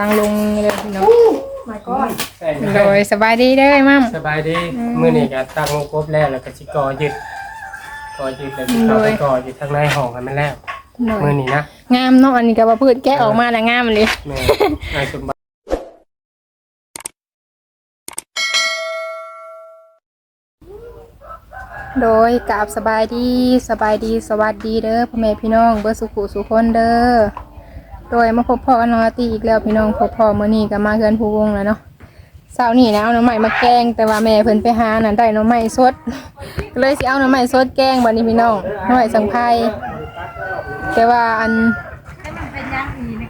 ลังลงเลยพี่น้องมาก่อนใช่โดยสบายดีเด้อมั่ม สบายดีมื้อนี้ก็ตั้งวงกบแล้วแล้วก็สิกอยึดกอยึดแล้วสิเข้าไปกออยู่ทางในห้องให้มันแล้วโดยมื้อนี้นะงามเนาะอันนี้ก็ว่าพืชแกะออกมาแล้วงามเลยแม่นายสมบัติโดยกราบสบายดีสบายดีสวัสดีเด้อพ่อแม่พี่น้องเบอร์สุขุสุคนเด้อ โดยมาพบพ่อกันน้องอาตีอีกแล้วพี่น้องพบพ่อเมื้อนี้ก็มาเฮือนผู้วงแล้วเนาะเช้านี้นะเอาหน่อไม้มาแกงแต่ว่าแม่เพิ่นไปหาน่ะได้หน่อไม้สดก็เลยสิเอาหน่อไม้สดแกงบัดนี้พี่น้องหน่อไม้สังไพรแต่ว่าอัน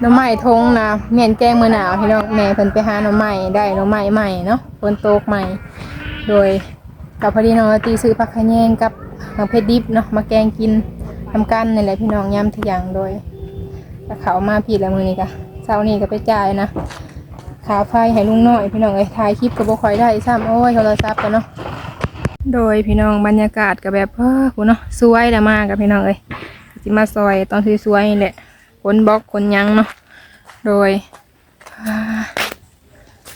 หน่อไม้ทงนะเมียนแกงมื้อหนาวพี่น้องแม่เพิ่นไปหาหน่อไม้ได้หน่อไม้ใหม่เนาะฝนตกใหม่ โดยกับพอดีน้องตีซื้อผักขะแยงกับผักเพชรดิบเนาะมาแกงกินทำกันนี่แหละพี่น้องย้ำทุกอย่างโดย ก็เขามาผิดแล้วมือนี้กะเช้านี้ก็ไปจ่ายนะขาไฟให้ลุงน้อยพี่น้องเอ้ยถ่ายคลิปก็บ่ค่อยได้ซ้ำโอ้ยโทรศัพท์กันเนาะโดยพี่น้องบรรยากาศก็แบบเฮ้อกูเนาะสวยล้วมากกับพี่น้องเอ้ยสิมาซอยตอนสวยๆนี่แหละคนบล็อกคนยังเนาะโดยอ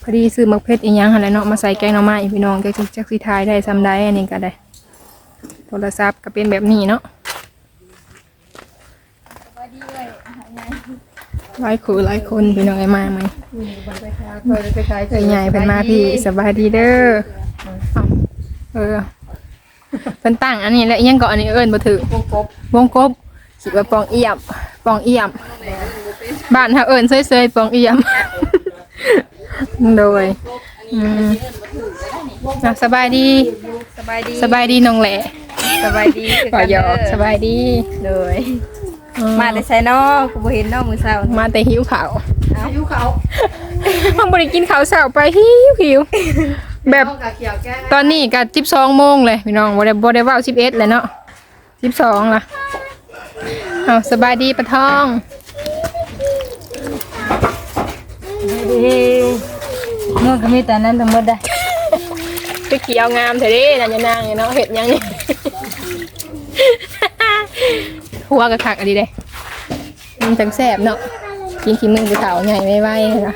พอดีซื้อมักเพชรอีกย่างหันแหละเนาะมาใส่แกงหน่อไม้พี่น้องจักสิจักสิทายได้ซ้ำได้อันนี้ก็ได้ โทรศัพท์ก็เป็นแบบนี้เนาะ หลายคู่หลายคนพี่น้องไอ้มาไหมเคยไปขายเอ้ยใหญ่เพิ่นมาพี่สบายดีเด้อเอาเออเพิ่นตั้งอันนี้และอิหยังก็อันนี้เอิ้นบ่ถือวงกบวงกบคิดว่าปองเอี่ยมปองเอี่ยม บ้านเฮาเอิ้นเซยๆปองเอี่ยม โดยอืมอะสบายดีสบายดีสบายดีน้องแหล่สบายดีคือขอกันหยอกสบายดีเลยอื มาแต่ไซนอกูบ่เห็นเนอกมือเช้ามาแต่หิวข้าวอายุเขามันบ่ได้กินข้าวเช้าไปหิวหิวแบบกะเขียวแก้ตอนนี้ก็12โมงเลยพี่น้องบ่ได้บ่ได้เว้า11เลยเนาะ12ล่ะเอาสบายดีปะทองดีเมื่อก็มีแต่นั้นทั้งหมดได้ไปเขียวงามแท้เด้นั่นอย่านางเนาะเฮ็ดหยังนี่ หัวกะคักอันนี้เด้มันจังแซ่บเนาะกินขี้มือไปเฒ่าใหญ่ไว้ๆนะ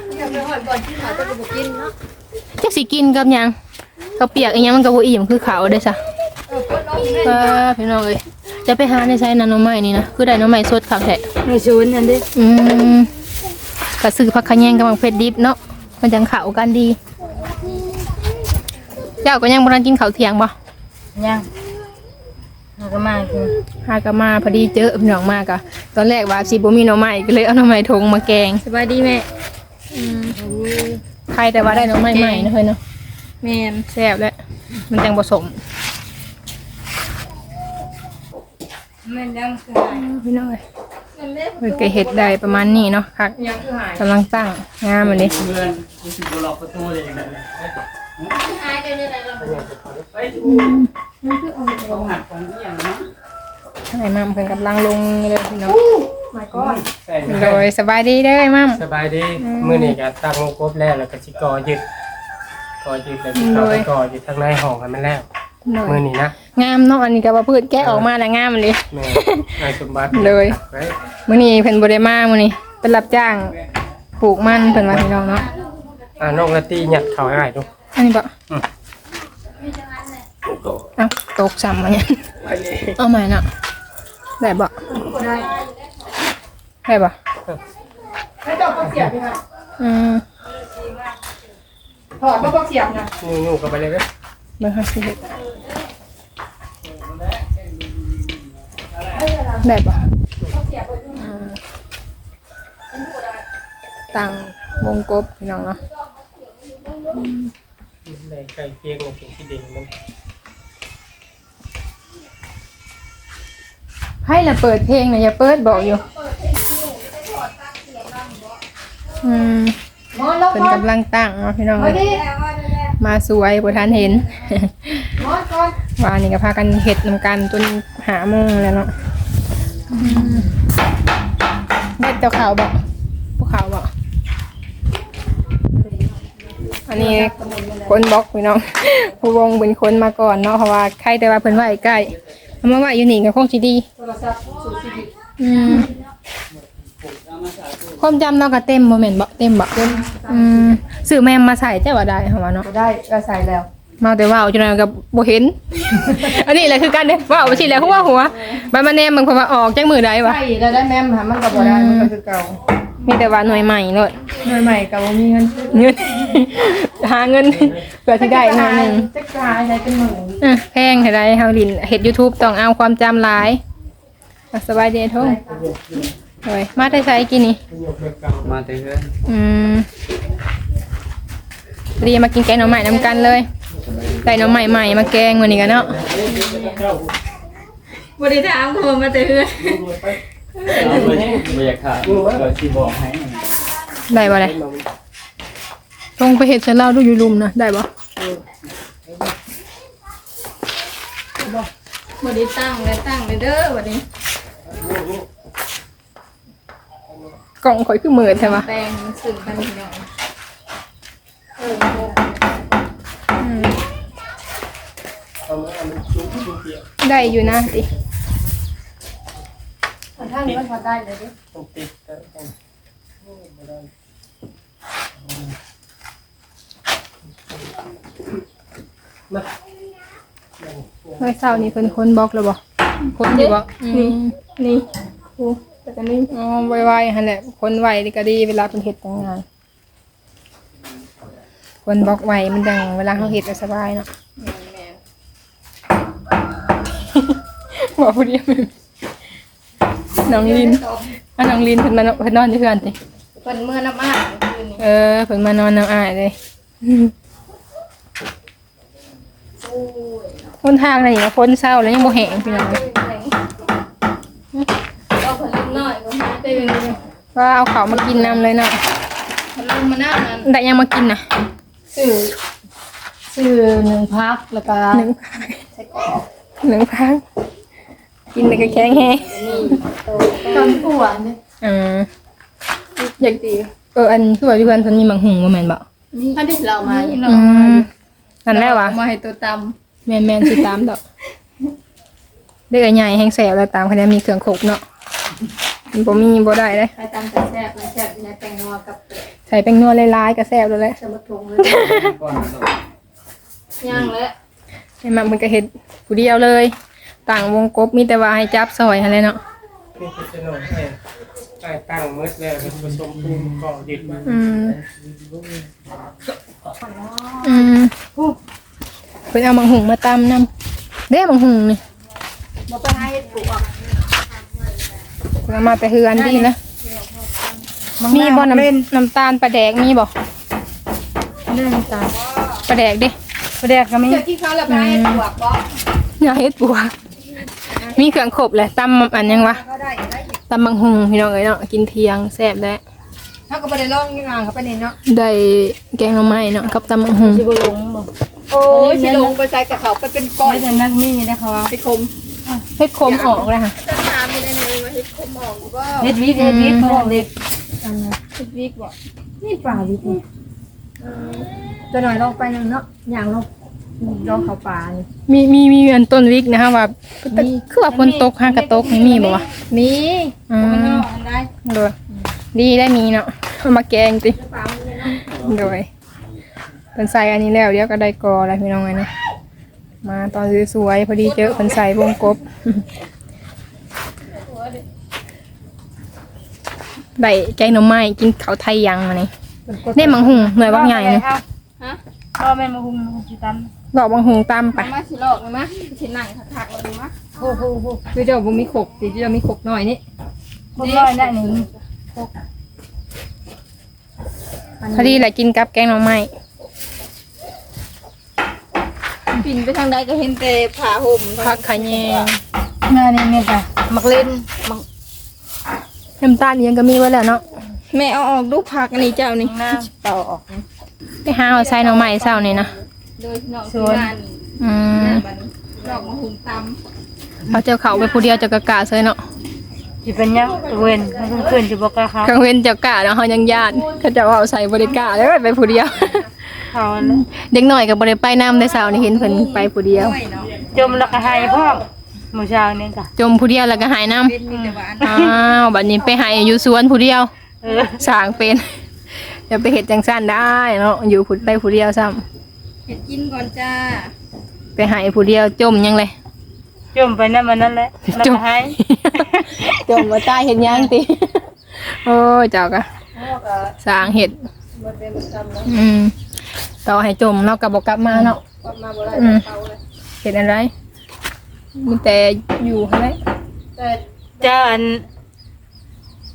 จักสิกินกับหยังเขาวเปียกอีหยังมันก็บ่อิ่มคือเขาวเด้ซะเออพี่น้องเอ้ยจะไปหาในไซนาโนอไม้นี่นะคือได้หน้อไม้สดคักแท้ในชูนนั่นดิอืมก็ซื้อผักขะแยงกับมังเพชรดิบเนาะมันจังเข้ากันดีเจ้าก็ยังบ่ทันกินข้าวเที่ยงบ่ยังมัน ก็มากินหากะมาพอดีเจอพี่น้องมากอะตอนแรกว่าสิบ่มีหน่อไม้ก็เลยเอาหน่อไม้ทงมาแกงสบายดีแม่ใครแต่ว่าได้หน่อไม้ใหม่นะเฮ้ยเนาะแม่นแซ่บแล้วมันจังผสมแม่นยังคือหายพี่น้องเอ้ยเพิ่นก็เฮ็ดได้ประมาณนี้เนาะค่ะยังคือหายกำลังตั้งงามอันนี้ เพื่อนรู้สึกบ่ล็อกประตูเลยอย่างนั้น เลยต้องหักของที่อย่างนั้นไอ้มัมเพิ่นกำลังลงเลยพี่น้องมาก่อนใช่โดยสบายดีเด้อไอ้มัมสบายดีมื้อนี้ก็ตั้งวงกบแล้วแล้วก็สิกอยึดกอยึดแล้วสิเข้าไปกออยู่ทางในห้องให้มันแล้วโดมื้อยนี้นะงามเนาะอันนี้ก็ว่าพืชแกะออกมาแล้วงามเลยแม่นายสมบัติเลยไว้มื้อนี้เพิ่นบ่ได้มามื้อนี้เป็นรับจ้างปลูกมันเพิ่นว่าพี่น้องเนาะอ่าน้องละตีหยัดเข้าให้ได้ดู อันนี้บ่อืมเอ้าตกซ้ำมาเนี่ยเอาใหม่เนาะได้บ่ได้ได้บ่ให้เจ้าก็เสียบพี่ค่ะอืมถอดก็เสียบนะนู่ๆเข้าไปเลยเด้อเบิ่งหาสิเฮ็ดได้บ่อืมตั้งวงกบพี่น้องเนาะ ในไก่เคียงในสิ่งที่เด่นมันให้ละเปิดเพลงนะอย่าเปิดบอกอยู่ อืมมอนแล้วเป็นกำลังตั้งเนาะพี่น้องมาเอ้ยดิมาสวยบ่ทันเห็นมอนก่อนว่านี่ก็พากันเห็ดนำกันจนหาโมงแล้วเนาะอืมได้เจ้าขาวบอกพวกขาวบอกอันนี้ คนบล็อกพี่น้อง ผู้วงเป็นคนมาก่อนเนาะเพราะว่าใครแต่ว่าเพิ่นว่าใกล้เอามาว่าอยู่นี่ก็คงสิดีโทรศัพท์สู่ชีวิตอืมคความจำเราก็เต็มบ่แม่นบ่เต็มบ่เต็มอืมซื้อแม่มมาใส่เจ้าว่าได้เหรอวะเนาะก็ได้ก็ใส่แล้ว มาแต่ว่าเอาจนนั้นก็บ่เห็น อันนี้แหละคือกันเด้ว่าเอาไปสิแล้วหัวหัวบัดมาแนมมันเพราะว่าออกจากมือใดวะใส่แล้วได้แม่มค่ะมันก็บ่ได้มันก็คือเก่า มีแต่ว่าหน่วยใหม่โลดหน่วยใหม่ก็บ่มีเงินซื้อเงิน หาเงินเพื่อที่ได้หน่อยหนึงจักรายได้เป็นหมื่นอะแพงเท่าใดเฮาลินเฮ็ด YouTube ต้องเอาความจำหลายอะสบายดีโทงโอ้ยมาได้ใช้กินนี่ มาแต่เพื่อนอืมเรียมากินแกงหน่อใหม่นำกันเลยได้หน่อใหม่ใหม่มาแกงวันนี้กันเนาะบ่ได้ถามเขามาแต่เฮือน ไม่อยากขาดก็ที่บอกให้ได้บ่ได้ลงไปเห็ดเสร็จแล้วดูอยู่ลุมนะได้บ่บ่ได้ตั้งเลยตั้งเลยเด้อวันนี้กล่องข่อยคือมืดใช่ปะแปลงมันสึ่งกันพี่น้องได้อยู่นะติ ทางนี้มันพอได้เลยดิต้องติดกันเมื่อเช้านี้เพิ่นคนบล็อกแล้วบ่คนอยู่บ่นี่นี่โอ้แต่กันนี่อ๋อไวๆหั่นแหละ คนไวนี่ก็ดีเวลาเพิ่นเฮ็ดงานคนบล็อกไวมันดังเวลาเฮาเฮ็ดก็สบายเนาะแม่บอกผู้เดียว น้องลินอะน้องลินเพิ่นมานอนเพิ่นนอนอยู่เพื่อนติเพิ่นเมื่อน้ำอ้ายคืนนี้เออเพิ่นมานอนน้ำอ้ายเลยโอ้ยคนทางนี่ก็คนเศร้าแล้วยังบ่แห้งพี่น้องเอาผลน้อยก็หาไปเป็นว่าเอาข้าวมากินนำเลยเนาะผลมาหน้านั้นได้ยังมากินน่ะซื้อซื้อหนึ่งพักแล้วก็หนึ่งหนึ่งพัก กินแต่ก็แข็งแห้งตอนอ้วนเนี่ยเอออยากดีเอออันคือว่าอยู่เพื่อนเพิ่นมีมังหุงบ่แม่นบ่นี่เขาได้เรามาอีกอืมนั่นแหละวะมาให้ตัวตแม่นแม่นสิตามดอกเด็กใหญ่แห้งแสบแล้วตามคะแนนมีเครื่องครบเนาะมันบ่มีบ่ได้เลยำไปตามแต่แซ่บนะแซ่บในแตงนัวกับเป็ดใส่แป้งนัวหลายๆก็แซ่บแล้วแหละสมุทรทงเลยก่อนย่างแล้ว ไอ้มักมันก็เฮ็ดผู้เดียวเลย ต่างวงกบมีแต่ว่าให้จับซอยหั่นแหละเนาะนี่คือจะนอนให้ใต้ตั้งมืดแล้วเป็นผสมปูนก่อยึดมาอืมอืมเพิ่นเอามังหุงมาตำนำเด้มังหุงนี่มาไปให้ปลูกอะเพิ่นเอามาแต่เฮือนดีนะมีบ่น้ำน้ำตาลปลาแดกมีบ่เรื่องตาปลาแดกดิปลาแดกก็มีเจ้าที่เขาแล้วไปให้ปลูกบ่อย่าเฮ็ดบัว มีเครื่องครบเลยตำอันยังวะก็ได้ได้ตำบังหุงพี่น้องเอ้ยเนาะกินเที่ยงแซ่บแล้วเขาก็บ่ได้ลองงานเขาไปนี่เนาะได้แกงหน่อไม้เนาะกับตำบังหุงสิบ่ลงบ่โอ้ยสิลงไปใส่กับเขาไปเป็นก้อนแต่นักนี่นะคะไปคมเฮ็ดโคมออกเลยค่ะจะถามมีได้เลยว่าเฮ็ดคมออกบ่เฮ็ดวิกเฮ็ดวิกของเด็กเฮ็ดวิกบ่นี่ป่าวิกนี่ตัวหน่อยลองไปหนึงเนาะอย่างลอง ลองเข้าป่านี่มีมีมีอันต้นวิกนะคะว่าคือว่าฝนตกห้างกระตกนี่มีบ่วะมีอืมันมเอาอันได้โดยดีได้มีเนาะเอามาแกงติโดยเป็นใส่อันนี้แล้วเดี๋ยวก็ได้กอแล้วพี่น้องเอ้ยเนาะมาตอนสวยๆพอดีเจอเพิ่นใส่วงกบได้แกงหน่อไม้กินข้าวไทยยังมานี่ได้มังหุงหน่วยว่าใหญ่นี่ฮะก็แม่นมาหุงสิตำดอกมังหุงตามไปมาสิลอกเลยมะสินั่งคักๆเลยมะโอ้โหโหคือเจ้าบ่มีขกสิเจ้ามีขกหน่อยนี่คนร้อยได้หนึ่งพอดีแหละกินกับแกงหน่อไม้ปิ่นไปทางใดก็เห็นแต่ผ้าห่มผักขะแยงงานนี่แม่จ้ะมักเล่นมักน้ำตาลอิหยังก็มีไว้แล้วเนาะแม่เอาออกลูกผักอันนี้เจ้านี่เป่าออก ไปหาเอาใส่หน่อไม้เช้านี่นะ โดยน้องที่บ้านอืมบัดนี้ดอกมะฮุงตำเขาเจ้าเขาไปผู้เดียวเจะกะกะเซยเนาะสิเป็นยังเว้นมันขึ้นสิบ่กล้าเขากลางเว้นเจ้ากะเนาะเฮายังญาติเขาเจะเอาใส่บริการแล้วไปผู้เดียว เขาแล้วเด็กน้อยก็บ่ได้ไปน้ำได้เช้านี่เห็นเพิ่นไปผู้เดียวด้วยเนาะจมแล้วก็หายพร้อมมื้อเช้านี่จ้ะจมผู้เดียวแล้วก็หายน้ำเป็นมีแต่ว่าอันอ้าวบัดนี้ไปหายอยู่สวนผู้เดียวเเออสร้างเป็นอย่าไปเห็ดจังสั้นได้เนาะอยู่ผู้ได้ผู้เดียวซ้ เห็ดกินก่อนจ้าำไปหายผู้เดียวจมยังเลยจมไปนั่นมันนั่นแหละแล้วจมก็ให้จมมาใต้เห็ดยังติโอ้ยเจ้ากะสร้างเห็ดอืมต่อให้จมเนาะกับบกลับมาเนาะอืมเห็ดอะไรมีแต่อยู่หั่นแหละเจ้าอัน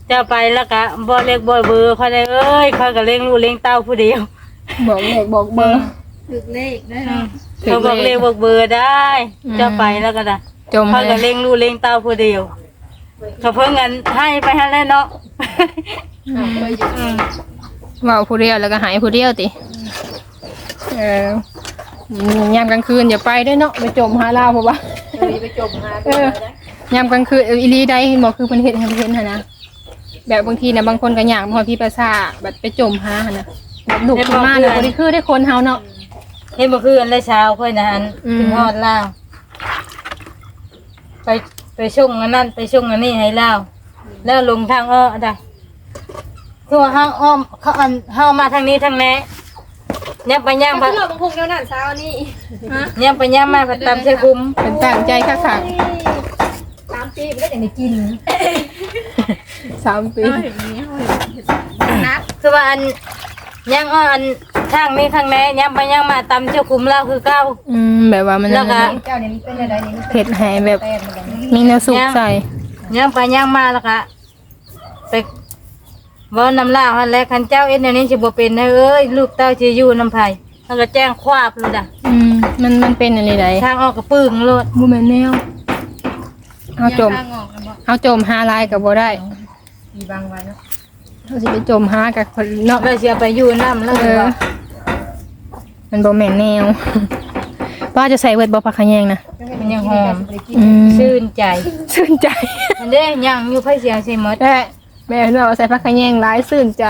เจ้าไปแล้วก็บ่เล็กบ่เบอร์เขาได้เอ้ยเขาก็เลี้ยงลูกเลี้ยงเต้าผู้เดียวบอกเลขบอกเบอร์ ถึกเลขได้เนาะถึงเขาบอกเลเลี้ยขงบอกเบอร์ได้อืมเจ้าไปแล้วก็ได้จมเขาเลก็ยเลี้ยงลูกเลี้ยงเต้าผู้เดียวเขาเพิ่งเงินให้ไปให้แล้วเนาะอืมเว่าผู้เดียวแล้วก็หายผู้เดียวติเออยามกลางคืนอย่าไปด้วยเนาะไปจมหาลาวเพราะว่าไปจมหาเออยามกลางคืนเอออีหลีได้เห็นบอกคือเพิ่นเฮ็ดให้เพิ่นเห็นหั่นนะแบบบางทีน่ะบางคนก็ย่างพอพี่ประสาทแบบไปจมหาหั่นน่ะแบบลุกขึ้นมาเนี่ยบ่ได้คือได้คนเฮาเนาะ เห็นบ่คืออันละเช้าค่อยนะอันอืมขึ้นฮอดล่าวไปไปช่งอันนั้นไปช่งอันนี้ให้ล่าวแล้วลงทางอ้อได้คือว่าเฮาอ้อมเขาอันเฮามาทางนี้ทางแนี้ย่ำไปย่ำไปก็คือเราบางพงแล้วนั่นเช้านี่ฮะย่ำไปย่ำมาก็ตามใช้คุ้มเป็นตั้งใจคักตามปีมันก็อย่างนี้กินๆสามปีนัดคือว่าอัน ย่างอ้ออันทางนี้ทางแนี้ย่ำไปย่ำมาตามเจ้าคุ้มแล้วคือเก้า อืมแบบว่ามันแล้วก็ เจ้าเนี่ยมันเป็นอะไรเนี่ยมันเฮ็ดให้แบบ เป็นแบบนี้มีแนวสุขใส่ย่ำไปย่ำมาแล้วก็ไปเว่าน้ำลาวหันแหล้วคันเจ้าเอ็ดเดี๋ยวนี้สิบ่เป็นนะเอ้ยลูกเต้าสิอยู่น้ำไผ่แล้วก็แจ้งควาบเลยจ้ะอืมมันมันเป็นอะไรใดทางออกกระปึ้งโลดบ่แม่นแนวเอาจมย่างออกนะบอกเอาจมหาลายก็บ่ได้ มีบางไว้เนาะ เขาสิไปจมหากับคนเนาะ เราเสียไปอยู่น้ำแล้วเออ มันบ่แม่นแนว ป้าจะใส่เวิร์ดบ่พักขะแยงนะ มันยังหอมอืม ชื่นใจชื่นใจ มันได้ยังอยู่ไผเสียงใส่หมดแม่แม่เนาะใส่พักขะแยงหลายชื่นใจ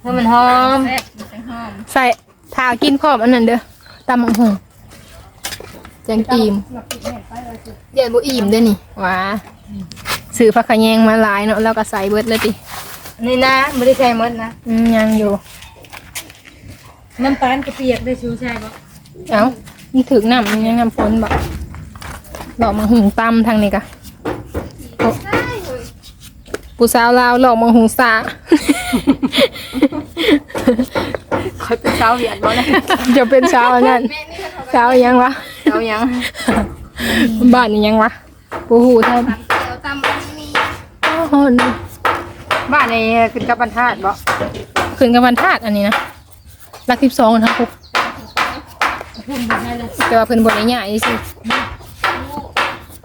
เพราะมันหอมแซ่บมันจะหอมใส่ทากินพร้อมอันนั้นเด้อตำบักหุ่งจังอิ่มเดี๋ยวบ่อิ่มเด้อนี่หว้าซื้อพักขะแยงมาหลายเนาะแล้วก็ใส่เบิดเลยติ นี่นะไม่ได้ใส่หมดนะอืมยังอยู่ น้ำตาลกระเปียกได้ชูใช่ปะเอ้ามันถึกน้ำมันยังน้ำฝนบ่หลอกมาหุงตำทางนี้กะโอ้ผู้สาวลาวหลอกมาหุงสาคอยเป็นเช้าเหยียดบ่นะจะเป็นสาวอันนั้นสาวอิหยังวะเช้ายังบ้านอิหยังวะปูหูทเดี๋ยวตำมันมีำโอ้โห บ้านในขึ้นกับบรรทัดบ่ขึ้นกับวันธาตุอันนี้นะรักสิบสองทั้งคุกแต่ว่าเพิ่นบนใหญ่สิ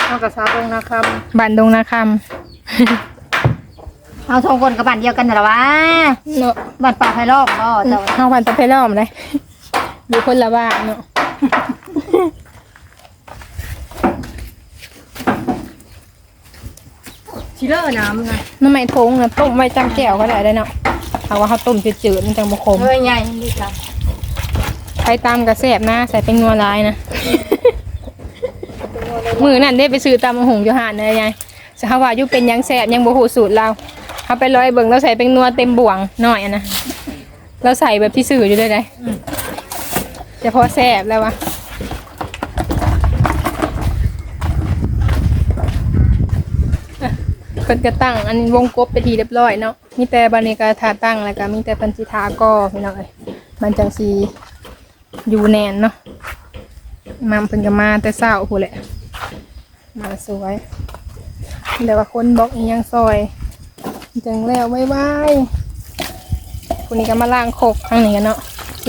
เอากับสาวตรงนาคบ้านดงนาคำเอาสองคนกับบ้านเดียวกันน่ะเหรอวะำเนาะบ้านป่าไพรอบบ่เจ้าเฮาบ้านตะเพล้อมเลยอยู่คนละบ้านเนาะ ชิเลอร์น้ำนะน้ำไม้ทงนะต้มไว้จำแก้วก็ได้ได้เนาะถ้าว่าเขาต้มจืดๆมันจังบ่ขมเฮ้ยใหญ่ดีค่ะใครตามกระแสบนะใส่เป็นงัวลายนะมือนั่นได้ไปซื้อตามหงอยู่หานเลยยายสหว่าอยู่เป็นหยังแสบยังบ่ฮู้สูตรเราเขาไปร้อยเบิ่งเราใส่เป็นนัวเต็มบ่วงหน่อยอะนะเราใส่แบบที่สื่ออยู่ด้วยได้จะพอแสบแล้ววะอะ เพิ่นก็ตั้งอันนี้วงกบไปทีเรียบร้อยเนาะมีแต่บันนี้ก็ทาตั้งแล้วก็มีแต่เพันสิทาก็พี่น้องเอ้ยมันจังสีอยู่แน่นเนาะมาเพิ่นก็มาแต่เช้าพู้นแหละ มาสวยเดี๋ยวว่าคนบอกอีหยังซอยจังแล้วไว้ไว้คนนี้ก็มาล้างโคกทางนี้กันเนาะ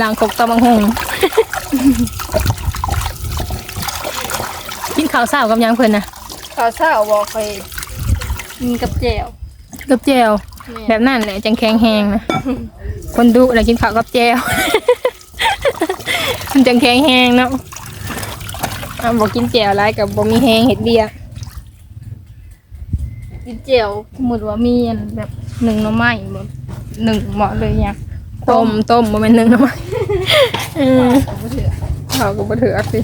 ล้างโคกตะบังหงกินข้าวเช้ากับหยังเพิ่นนะข้าวเช้าบ่ค่อย กินกับแจ่วกับแจวแบบนั้นแหละจังแข็งแหงนะคนดุแล้วกินข้าวกับแจวมันจังแข็งแหงเนาะอะบอกกินแจวไรกับบ่มีแหงเห็ดเบียร์กินแจ่วสมมุติว่ามีอันแบบหนึ่งหน่อไม้แบบหนึ่งเหมาะเลยอยากต้มต้มบ่แม่นหนึ่งนะมั้ยเออเขาก็บ่ถืออักสิ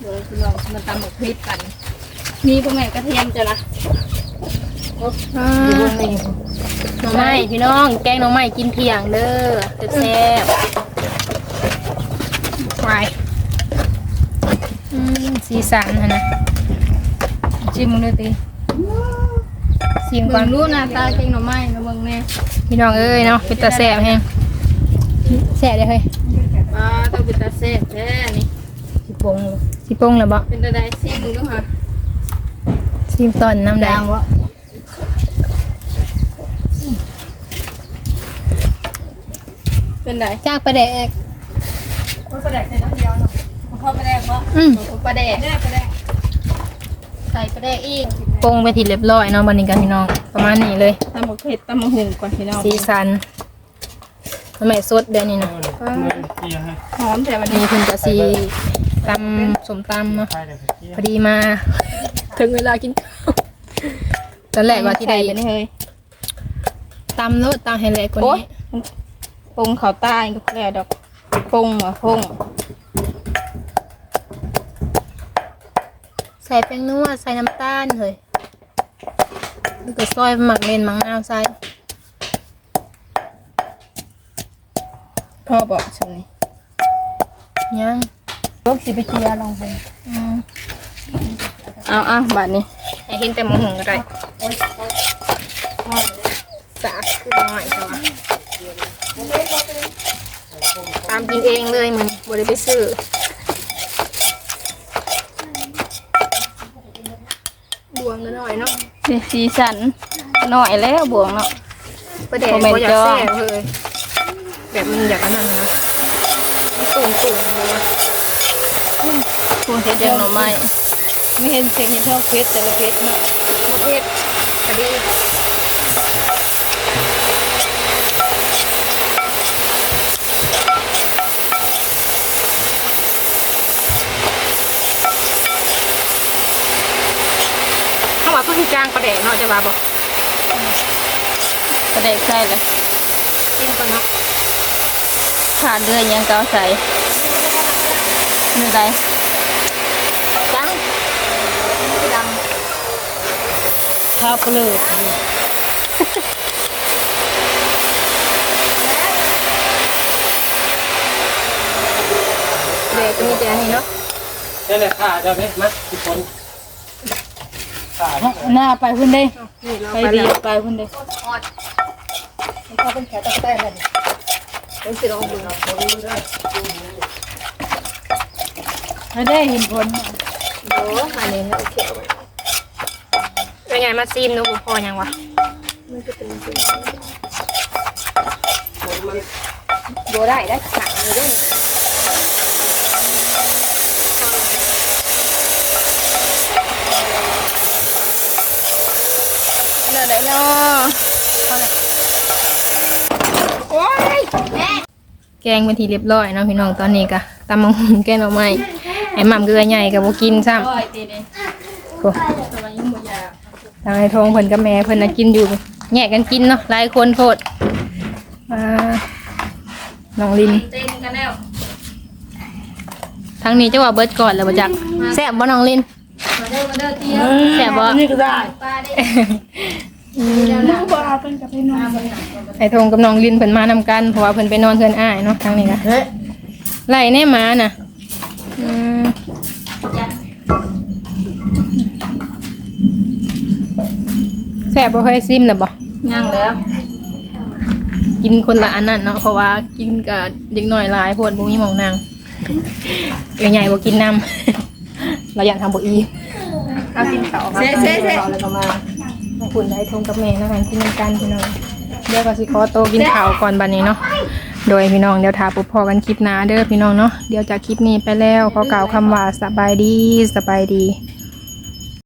โดยพี่น้องมาตำหมกพริกกัน มีพวกแม่กระเทียมจ้ะนะอ่าอยู่วงนี้หน่อไม้พี่น้อง แกงหน่อไม้กินเที่ยงเด้อแซ่บๆไปอืมสีสันนะนะจิ้มมึงด้วยติชิมก่เบิ่อนงรู้หน้าตาแกงหน่อไม้นะเบิ่งแน่พี่น้องเอ้ยเนาะเป็นตาแซ่บแฮงแซ่บเลยเฮ้ยว้าต้องเป็นตาแซ่บแท้นี่สิปงเลยสิโป้งแล้วบ่เป็นตาได้ซิมึงดูค่ะ ชิมตอนน้ำแดงวะเป็นไดจากประเดกปลาแดกใส่น้ำเดียวเนาะพอปลาแดกบ่อืมปลาแดกปลาแดกใส่ปลาแดกอีกโป้งไปทีเรียบร้อยเนาะบันนี้กันพี่น้องประมาณนี้เลยตำหมกเผ็ดตำหมกหุ่งก่อนพี่น้องสีสันทำไมสดเดือนนี้นะมือเกี่ยวให้หอมแต่วันนี่นี้คุณจะสีตำสมตำเนาะใช่เลยเกี่ยวพอดีมา ถึงเวลากินข้าวตอนแรกว่าที่ใดเป็นเฮ้ยตำโลดตำให้เล็กกว่าโอ๊ยนี้ปงเขาใต้ก็แล้วดอกปงหัวพงใส่แป้งนัวใส่น้ำตาลเลยแล้วก็ซอยหมักเลนหมักนาวใส่พ่อบอกฉันนี่ยังลูกสิไปเชียร์ลองไปอืม เอาอะบาดนี้ให้เห็นแต่หมะหงก็ได้สากขึ้นหน่อยจ้ะวะตามกินเองเลยมันบริไปซื้อดวงกันหน่อยเนาะนี่สีสันหน่อยแล้วบวงเนาะประเดี๋ยวโมเมนต์บ่อยากจ้อแซ่บเลยแบบมันอยากอันนั้นนะตุ่มตุ่มๆเลยว่ะคุณเฮ็ดยังหน่อไม้ ไม่เห็นเสียงเห็นเท่าเพชรแต่ละเพชรเนาะประเภทกะดีถ้าว่าเพิ่งจ้างประเดี๋ยวเนาะจะว่าบอกกระเดกใส่เลยกินก่อนเนาะขาดเดือยยังเกาใส่เนื้อใด จ้างด ข้าวเปลือกำเด็กมีแต่อันนี้เนาะนั่นแหละค่ะเจ้าเพชรมัดทุกคนค่ะหน้าไปพุ่นเด้นี่เราไปไปดีแล้วไปพุ่นเด้เขาเป็นแขกตั้งแต่เลยเป็นสิลองดูเนาะไม่ได้เห็นผลโอ้อันนี้โอเค เป็นไงมาซีมเนาะพอยังวะโบได้ได้ขังเลยเด้อเนื้อใดเนาะแกงเป็นทีเรียบร้อยเนาะพี่น้องตอนนี้กะตำมังหุงแกงหน่อไม้ไอ้หม่ำเกลือใหญ่กับโบกินซ้ร้อยตีเด้ำโอ้ ทางไอ้ทองเพิ่นกับแม่เพิ่นน่ะกินอยู่แยกกันกินเนาะหลายคนโพดมาน้องลินเต้นกันแล้วทางนี้จะว่าเบิดก่อนแล้วบ่จักแซ่บบ่น้องลินมาเด้อมาเด้อเที่ยวแซ่บบ่นี่ก็ได้ปลาได้ลูกบ่เอาเป็นกับพี่น้องไอ้ทงกับน้องลินเพิ่นมานำกันเพราะว่าเพิ่นไปนอนเพิ่นอ้ายเนาะทางนี้นะเฮ้ยไล่แน่หมาน่ะอืม แซ่บบ่เคยซิมน่ะบ่ย่างแล้ว กินคนละอันนั่นเนาะเพราะว่ากินกับเด็กน้อยหลายโพดบ่มีหมองนางเอ้ยใหญ่บ่กินน้ำเราอยากทำบ่อีเอากินข้าวเซ่เซ่เซ่แล้วก็มามาคุณได้ทงกับแม่นะคะกินนำกันพี่น้องเดี๋ยวก็สิขอโตวกินข้าวก่อนบัดนี้เนาะโดยพี่น้องเดี๋ยวทาปุ๊บพอกันคลิปหน้าเด้อพี่น้องเนาะเดี๋ยวจากคลิปนี้ไปแล้วขอกล่าวคำว่าสบายดีสบายดี